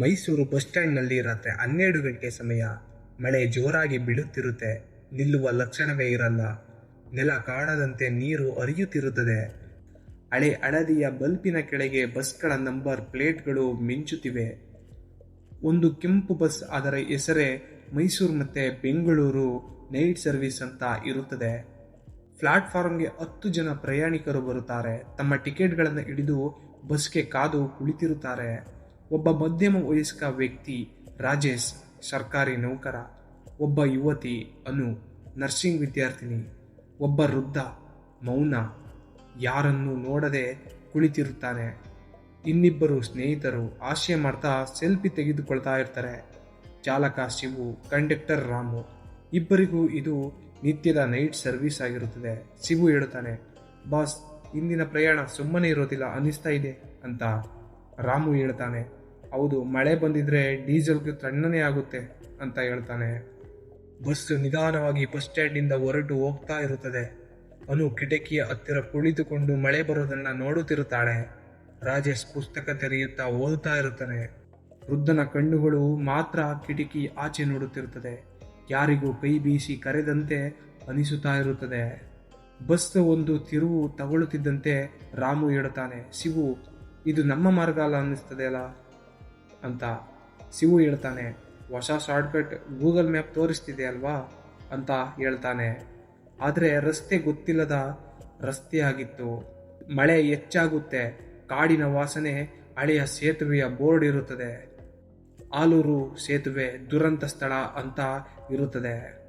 Mysuru bus ಸ್ಟ್ಯಾಂಡ್ನಲ್ಲಿ ರಾತ್ರಿ ಹನ್ನೆರಡು ಗಂಟೆ ಸಮಯ. ಮಳೆ ಜೋರಾಗಿ ಬೀಳುತ್ತಿರುತ್ತೆ. ನಿಲ್ಲುವ ಲಕ್ಷಣವೇ ಇರಲ್ಲ. ನೆಲ ಕಾಣದಂತೆ ನೀರು ಹರಿಯುತ್ತಿರುತ್ತದೆ. ಹಳೆ ಹಳದಿಯ ಬಲ್ಪಿನ ಕೆಳಗೆ ಬಸ್ಗಳ ನಂಬರ್ ಪ್ಲೇಟ್ಗಳು ಮಿಂಚುತ್ತಿವೆ. ಒಂದು ಕೆಂಪು ಬಸ್ ಅದರ ಹೆಸರೇ ಮೈಸೂರು ಮತ್ತೆ ಬೆಂಗಳೂರು ನೈಟ್ ಸರ್ವಿಸ್ ಅಂತ ಇರುತ್ತದೆ. ಪ್ಲಾಟ್ಫಾರ್ಮ್ಗೆ ಹತ್ತು ಜನ ಪ್ರಯಾಣಿಕರು ಬರುತ್ತಾರೆ. ತಮ್ಮ ಟಿಕೆಟ್ಗಳನ್ನು ಹಿಡಿದು ಬಸ್ಗೆ ಕಾದು ಕುಳಿತಿರುತ್ತಾರೆ. ಒಬ್ಬ ಮಧ್ಯಮ ವಯಸ್ಕ ವ್ಯಕ್ತಿ ರಾಜೇಶ್, ಸರ್ಕಾರಿ ನೌಕರ, ಒಬ್ಬ ಯುವತಿ ಅನು, ನರ್ಸಿಂಗ್ ವಿದ್ಯಾರ್ಥಿನಿ, ಒಬ್ಬ ವೃದ್ಧ, ಮೌನ, ಯಾರನ್ನು ನೋಡದೆ ಕುಳಿತಿರುತ್ತಾನೆ. ಇನ್ನಿಬ್ಬರು ಸ್ನೇಹಿತರು ಆಶಯ ಮಾಡ್ತಾ ಸೆಲ್ಫಿ ತೆಗೆದುಕೊಳ್ತಾ ಇರ್ತಾರೆ. ಚಾಲಕ ಶಿವು, ಕಂಡಕ್ಟರ್ ರಾಮು, ಇಬ್ಬರಿಗೂ ಇದು ನಿತ್ಯದ ನೈಟ್ ಸರ್ವಿಸ್ ಆಗಿರುತ್ತದೆ. ಶಿವು ಹೇಳುತ್ತಾನೆ, ಬಾಸ್, ಇಂದಿನ ಪ್ರಯಾಣ ಸುಮ್ಮನೆ ಇರೋದಿಲ್ಲ, ಅನ್ನಿಸ್ತಾ ಇದೆ ಅಂತ. ರಾಮು ಹೇಳ್ತಾನೆ, ಹೌದು, ಮಳೆ ಬಂದಿದ್ರೆ ಡೀಸೆಲ್ಗೆ ತಣ್ಣನೆ ಆಗುತ್ತೆ, ಅಂತ ಹೇಳ್ತಾನೆ. ಬಸ್ ನಿಧಾನವಾಗಿ ಬಸ್ ಸ್ಟ್ಯಾಂಡಿಂದ ಹೊರಟು ಹೋಗ್ತಾ ಇರುತ್ತದೆ. ಅನು ಕಿಟಕಿಯ ಹತ್ತಿರ ಕುಳಿತುಕೊಂಡು ಮಳೆ ಬರೋದನ್ನ ನೋಡುತ್ತಿರುತ್ತಾಳೆ. ರಾಜೇಶ್ ಪುಸ್ತಕ ತೆರೆಯುತ್ತಾ ಓದುತ್ತಾ ಇರುತ್ತಾನೆ. ವೃದ್ಧನ ಕಣ್ಣುಗಳು ಮಾತ್ರ ಕಿಟಕಿ ಆಚೆ ನೋಡುತ್ತಿರುತ್ತದೆ. ಯಾರಿಗೂ ಕೈ ಬೀಸಿ ಕರೆದಂತೆ ಅನಿಸುತ್ತಾ ಇರುತ್ತದೆ. ಬಸ್ ಒಂದು ತಿರುವು ತಗೊಳ್ಳುತ್ತಿದ್ದಂತೆ ರಾಮು ಹೇಳುತ್ತಾನೆ ಶಿವು ಇದು ನಮ್ಮ ಮಾರ್ಗ ಅಲ್ಲ ಅನ್ನಿಸ್ತದೆ ಅಲ್ಲ ಅಂತ ಶಿವು ಹೇಳ್ತಾನೆ. ಹೊಸ ಶಾರ್ಟ್ಕಟ್ ಗೂಗಲ್ ಮ್ಯಾಪ್ ತೋರಿಸ್ತಿದೆ ಅಲ್ವಾ? ಅಂತ ಹೇಳ್ತಾನೆ. ಆದರೆ ರಸ್ತೆ ಗೊತ್ತಿಲ್ಲದ ರಸ್ತೆಯಾಗಿತ್ತು. ಮಳೆ ಹೆಚ್ಚಾಗುತ್ತೆ. ಕಾಡಿನ ವಾಸನೆ ಹಳೆಯ ಸೇತುವೆಯ ಬೋರ್ಡ್ ಇರುತ್ತದೆ. ಆಲೂರು ಸೇತುವೆ ದುರಂತ ಸ್ಥಳ ಅಂತ ಇರುತ್ತದೆ.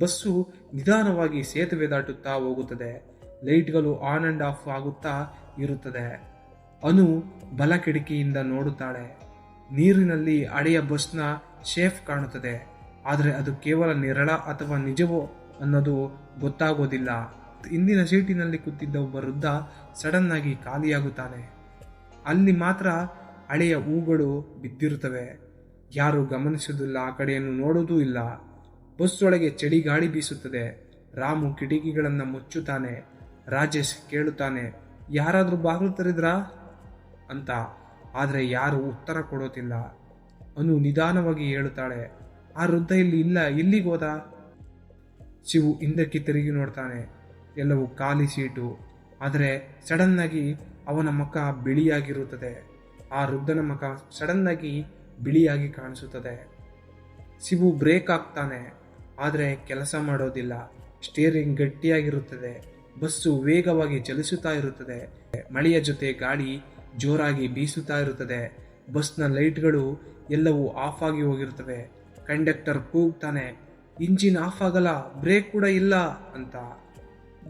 ಬಸ್ಸು ನಿಧಾನವಾಗಿ ಸೇತುವೆ ದಾಟುತ್ತಾ ಹೋಗುತ್ತದೆ. ಲೈಟ್ಗಳು ಆನ್ ಅಂಡ್ ಆಫ್ ಆಗುತ್ತಾ ಇರುತ್ತದೆ. ಅನು ಬಲ ಕಿಟಕಿಯಿಂದ ನೋಡುತ್ತಾಳೆ. ನೀರಿನಲ್ಲಿ ಹಳೆಯ ಬಸ್ನ ಶೇಫ್ ಕಾಣುತ್ತದೆ. ಆದರೆ ಅದು ಕೇವಲ ನೆರಳ ಅಥವಾ ನಿಜವೋ ಅನ್ನೋದು ಗೊತ್ತಾಗೋದಿಲ್ಲ. ಇಂದಿನ ಸೀಟಿನಲ್ಲಿ ಕೂತಿದ್ದ ಒಬ್ಬ ವೃದ್ಧ ಸಡನ್ ಆಗಿ ಖಾಲಿಯಾಗುತ್ತಾನೆ. ಅಲ್ಲಿ ಮಾತ್ರ ಹಳೆಯ ಹೂಗಳು ಬಿದ್ದಿರುತ್ತವೆ. ಯಾರು ಗಮನಿಸುವುದಿಲ್ಲ, ಆ ಕಡೆಯನ್ನು ನೋಡುವುದೂ ಇಲ್ಲ. ಬಸ್ಸೊಳಗೆ ಒಳಗೆ ಚಳಿ ಗಾಳಿ ಬೀಸುತ್ತದೆ. ರಾಮು ಕಿಟಕಿಗಳನ್ನು ಮುಚ್ಚುತ್ತಾನೆ. ರಾಜೇಶ್ ಕೇಳುತ್ತಾನೆ, ಯಾರಾದರೂ ಬಾಗಿಲು ತೆರೆದ್ರಾ ಅಂತ. ಆದರೆ ಯಾರು ಉತ್ತರ ಕೊಡೋತಿಲ್ಲ ಅನು ನಿಧಾನವಾಗಿ ಹೇಳುತ್ತಾಳೆ, ಆ ವೃದ್ಧ ಇಲ್ಲಿ ಇಲ್ಲ ಎಲ್ಲಿಗೋದ ಶಿವು ಹಿಂದಕ್ಕೆ ತಿರುಗಿ ನೋಡ್ತಾನೆ, ಎಲ್ಲವೂ ಖಾಲಿ ಸೀಟು. ಆದರೆ ಸಡನ್ನಾಗಿ ಅವನ ಮುಖ ಬಿಳಿಯಾಗಿರುತ್ತದೆ. ಆ ವೃದ್ಧನ ಮುಖ ಸಡನ್ನಾಗಿ ಬಿಳಿಯಾಗಿ ಕಾಣಿಸುತ್ತದೆ. ಶಿವು ಬ್ರೇಕ್ ಹಾಕ್ತಾನೆ, ಆದರೆ ಕೆಲಸ ಮಾಡೋದಿಲ್ಲ. ಸ್ಟೇರಿಂಗ್ ಗಟ್ಟಿಯಾಗಿರುತ್ತದೆ. ಬಸ್ಸು ವೇಗವಾಗಿ ಚಲಿಸುತ್ತಾ ಇರುತ್ತದೆ. ಮಳೆಯ ಜೊತೆ ಗಾಳಿ ಜೋರಾಗಿ ಬೀಸುತ್ತಾ ಇರುತ್ತದೆ. ಬಸ್ನ ಲೈಟ್ಗಳು ಎಲ್ಲವೂ ಆಫ್ ಆಗಿ ಹೋಗಿರುತ್ತವೆ. ಕಂಡಕ್ಟರ್ ಕೂಗ್ತಾನೆ, ಇಂಜಿನ್ ಆಫ್ ಆಗಲ್ಲ, ಬ್ರೇಕ್ ಕೂಡ ಇಲ್ಲ ಅಂತ.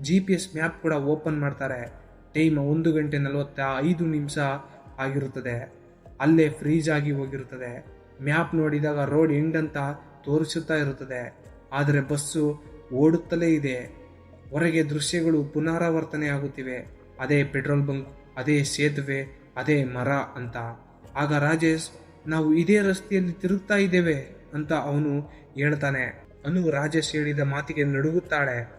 ಜಿ ಪಿ ಎಸ್ ಮ್ಯಾಪ್ ಕೂಡ ಓಪನ್ ಮಾಡ್ತಾರೆ. ಟೈಮ್ ಒಂದು ಗಂಟೆ ನಲವತ್ತ ಐದು ನಿಮಿಷ ಆಗಿರುತ್ತದೆ. ಅಲ್ಲೇ ಫ್ರೀಜ್ ಆಗಿ ಹೋಗಿರುತ್ತದೆ. ಮ್ಯಾಪ್ ನೋಡಿದಾಗ ರೋಡ್ ಎಂಡ್ ಅಂತ ತೋರಿಸುತ್ತಾ ಇರುತ್ತದೆ. ಆದರೆ ಬಸ್ಸು ಓಡುತ್ತಲೇ ಇದೆ. ಹೊರಗೆ ದೃಶ್ಯಗಳು ಪುನರಾವರ್ತನೆ ಆಗುತ್ತಿವೆ ಅದೇ ಪೆಟ್ರೋಲ್ ಬಂಕ್ ಅದೇ ಸೇತುವೆ, ಅದೇ ಮರ ಅಂತ. ಆಗ ರಾಜೇಶ್, ನಾವು ಇದೇ ರಸ್ತೆಯಲ್ಲಿ ತಿರುಗ್ತಾ ಇದ್ದೇವೆ ಅಂತ ಅವನು ಹೇಳ್ತಾನೆ. ಅನು ರಾಜೇಶ್ ಹೇಳಿದ ಮಾತಿಗೆ ನಡುಗುತ್ತಾಳೆ.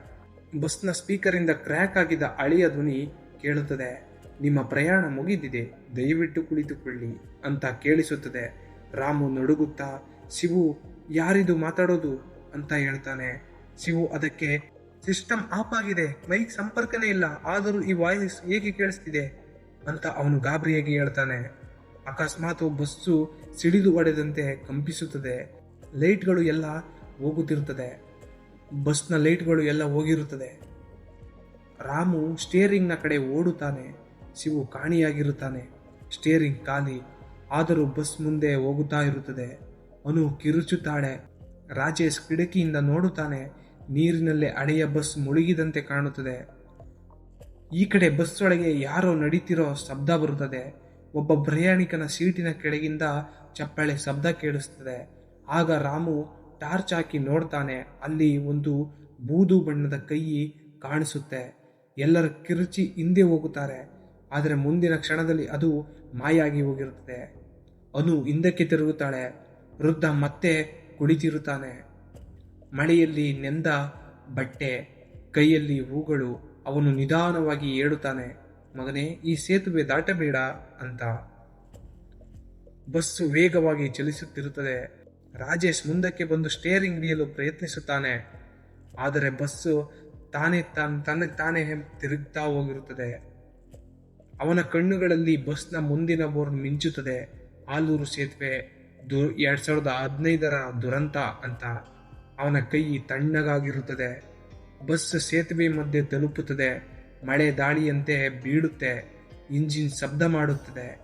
ಬಸ್ನ ಸ್ಪೀಕರಿಂದ ಕ್ರ್ಯಾಕ್ ಆಗಿದ್ದ ಅಳಿಯ ಧ್ವನಿ ಕೇಳುತ್ತದೆ. ನಿಮ್ಮ ಪ್ರಯಾಣ ಮುಗಿದಿದೆ, ದಯವಿಟ್ಟು ಕುಳಿತುಕೊಳ್ಳಿ ಅಂತ ಕೇಳಿಸುತ್ತದೆ. ರಾಮು ನಡುಗುತ್ತಾ, ಶಿವು, ಯಾರಿದು ಮಾತಾಡೋದು ಅಂತ ಹೇಳ್ತಾನೆ. ಶಿವು ಅದಕ್ಕೆ, ಸಿಸ್ಟಮ್ ಆಫ್ ಆಗಿದೆ, ಮೈಕ್ ಸಂಪರ್ಕನೇ ಇಲ್ಲ, ಆದರೂ ಈ ವಾಯ್ಸ್ ಹೇಗೆ ಕೇಳಿಸ್ತಿದೆ? ಅಂತ ಅವನು ಗಾಬರಿಯಾಗಿ ಹೇಳ್ತಾನೆ. ಅಕಸ್ಮಾತ್ ಬಸ್ಸು ಸಿಡಿದು ಹೊಡೆದಂತೆ ಕಂಪಿಸುತ್ತದೆ. ಲೈಟ್ಗಳು ಎಲ್ಲ ಹೋಗುತ್ತಿರುತ್ತದೆ. ಬಸ್ನ ಲೈಟ್ಗಳು ಎಲ್ಲ ಹೋಗಿರುತ್ತದೆ. ರಾಮು ಸ್ಟೇರಿಂಗ್ನ ಕಡೆ ಓಡುತ್ತಾನೆ. ಶಿವು ಕಾಣಿಯಾಗಿರುತ್ತಾನೆ. ಸ್ಟೇರಿಂಗ್ ಖಾಲಿ. ಆದರೂ ಬಸ್ ಮುಂದೆ ಹೋಗುತ್ತಾ ಇರುತ್ತದೆ. ಅನು ಕಿರುಚುತ್ತಾಳೆ. ರಾಜೇಶ್ ಕಿಡಕಿಯಿಂದ ನೋಡುತ್ತಾನೆ. ನೀರಿನಲ್ಲೇ ಹಳೆಯ ಬಸ್ ಮುಳುಗಿದಂತೆ ಕಾಣುತ್ತದೆ. ಈ ಕಡೆ ಬಸ್ ಒಳಗೆ ಯಾರೋ ನಡೀತಿರೋ ಶಬ್ದ ಬರುತ್ತದೆ. ಒಬ್ಬ ಪ್ರಯಾಣಿಕನ ಸೀಟಿನ ಕೆಳಗಿಂದ ಚಪ್ಪಾಳೆ ಶಬ್ದ ಕೇಳಿಸ್ತದೆ. ಆಗ ರಾಮು ಟಾರ್ಚ್ ಹಾಕಿ ನೋಡ್ತಾನೆ. ಅಲ್ಲಿ ಒಂದು ಬೂದು ಬಣ್ಣದ ಕೈ ಕಾಣಿಸುತ್ತೆ. ಎಲ್ಲರ ಕಿರುಚಿ ಹಿಂದೆ ಹೋಗುತ್ತಾರೆ. ಆದರೆ ಮುಂದಿನ ಕ್ಷಣದಲ್ಲಿ ಅದು ಮಾಯಾಗಿ ಹೋಗಿರುತ್ತದೆ. ಅನು ಹಿಂದಕ್ಕೆ ತಿರುಗುತ್ತಾಳೆ. ವೃದ್ಧ ಮತ್ತೆ ಕುಳಿತಿರುತ್ತಾನೆ. ಮಳೆಯಲ್ಲಿ ನೆಂದ ಬಟ್ಟೆ, ಕೈಯಲ್ಲಿ ಹೂಗಳು ಅವನು ನಿಧಾನವಾಗಿ ಏಳುತ್ತಾನೆ, ಮಗನೇ, ಈ ಸೇತುವೆ ದಾಟಬೇಡ ಅಂತ. ಬಸ್ಸು ವೇಗವಾಗಿ ಚಲಿಸುತ್ತಿರುತ್ತದೆ. ರಾಜೇಶ್ ಮುಂದಕ್ಕೆ ಬಂದು ಸ್ಟೇರಿಂಗ್ ಹಿಡಿಯಲು ಪ್ರಯತ್ನಿಸುತ್ತಾನೆ. ಆದರೆ ಬಸ್ಸು ತಾನೇ ತಾನ್ ತನ್ನ ತಾನೇ ತಿರುಗ್ತಾ ಹೋಗಿರುತ್ತದೆ. ಅವನ ಕಣ್ಣುಗಳಲ್ಲಿ ಬಸ್ನ ಮುಂದಿನ ಬೋರ್ಡ್ ಮಿಂಚುತ್ತದೆ. ಆಲೂರು ಸೇತುವೆ, ದು, ಎರಡು ಸಾವಿರದ ಹದಿನೈದರ ದುರಂತ ಅಂತ. ಅವನ ಕೈ ತಣ್ಣಗಾಗಿರುತ್ತದೆ. ಬಸ್ ಸೇತುವೆ ಮಧ್ಯೆ ತಲುಪುತ್ತದೆ. ಮಳೆ ದಾಳಿಯಂತೆ ಬೀಳುತ್ತೆ. ಇಂಜಿನ್ ಶಬ್ದ ಮಾಡುತ್ತದೆ.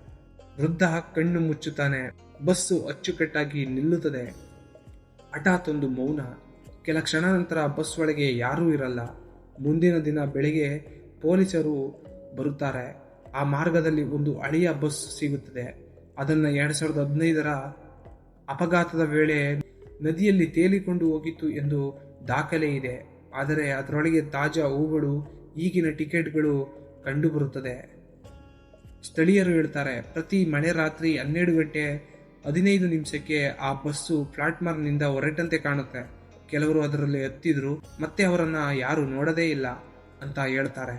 ವೃದ್ಧ ಕಣ್ಣು ಮುಚ್ಚುತ್ತಾನೆ. ಬಸ್ಸು ಅಚ್ಚುಕಟ್ಟಾಗಿ ನಿಲ್ಲುತ್ತದೆ. ಹಠಾತ್ ಒಂದು ಮೌನ. ಕೆಲ ಕ್ಷಣ ನಂತರ ಬಸ್ ಒಳಗೆ ಯಾರೂ ಇರಲ್ಲ. ಮುಂದಿನ ದಿನ ಬೆಳಿಗ್ಗೆ ಪೊಲೀಸರು ಬರುತ್ತಾರೆ. ಆ ಮಾರ್ಗದಲ್ಲಿ ಒಂದು ಹಳೆಯ ಬಸ್ ಸಿಗುತ್ತದೆ. ಅದನ್ನು ಎರಡು ಸಾವಿರದ ಹದಿನೈದರ ಅಪಘಾತದ ವೇಳೆ ನದಿಯಲ್ಲಿ ತೇಲಿಕೊಂಡು ಹೋಗಿತ್ತು ಎಂದು ದಾಖಲೆ ಇದೆ. ಆದರೆ ಅದರೊಳಗೆ ತಾಜಾ ಹೂಗಳು, ಈಗಿನ ಟಿಕೆಟ್ಗಳು ಕಂಡುಬರುತ್ತದೆ. ಸ್ಥಳೀಯರು ಹೇಳ್ತಾರೆ, ಪ್ರತಿ ಮಳೆ ರಾತ್ರಿ ಹನ್ನೆರಡು ಗಂಟೆ ಹದಿನೈದು ನಿಮಿಷಕ್ಕೆ ಆ ಬಸ್ಸು ಪ್ಲಾಟ್ಫಾರ್ಮ್ನಿಂದ ಹೊರಟಂತೆ ಕಾಣುತ್ತೆ. ಕೆಲವರು ಅದರಲ್ಲಿ ಹತ್ತಿದ್ರು, ಮತ್ತೆ ಅವರನ್ನು ಯಾರು ನೋಡದೇ ಇಲ್ಲ ಅಂತ ಹೇಳ್ತಾರೆ.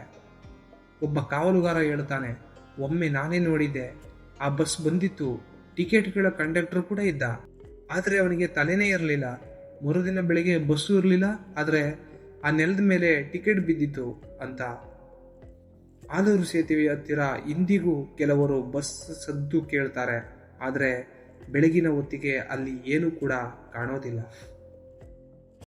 ಒಬ್ಬ ಕಾವಲುಗಾರ ಹೇಳ್ತಾನೆ, ಒಮ್ಮೆ ನಾನೇ ನೋಡಿದ್ದೆ, ಆ ಬಸ್ ಬಂದಿತ್ತು, ಟಿಕೆಟ್ಗಳ ಕಂಡಕ್ಟರ್ ಕೂಡ ಇದ್ದ. ಆದರೆ ಅವನಿಗೆ ತಲೆನೇ ಇರಲಿಲ್ಲ. ಮರುದಿನ ಬೆಳಿಗ್ಗೆ ಬಸ್ಸು ಇರಲಿಲ್ಲ, ಆದರೆ ಆ ನೆಲದ ಮೇಲೆ ಟಿಕೆಟ್ ಬಿದ್ದಿತ್ತು ಅಂತ. ಆಲೂರು ಸೇತುವೆ ಹತ್ತಿರ ಇಂದಿಗೂ ಕೆಲವರು ಬಸ್ ಸದ್ದು ಕೇಳ್ತಾರೆ. ಆದರೆ ಬೆಳಗಿನ ಹೊತ್ತಿಗೆ ಅಲ್ಲಿ ಏನೂ ಕೂಡ ಕಾಣೋದಿಲ್ಲ.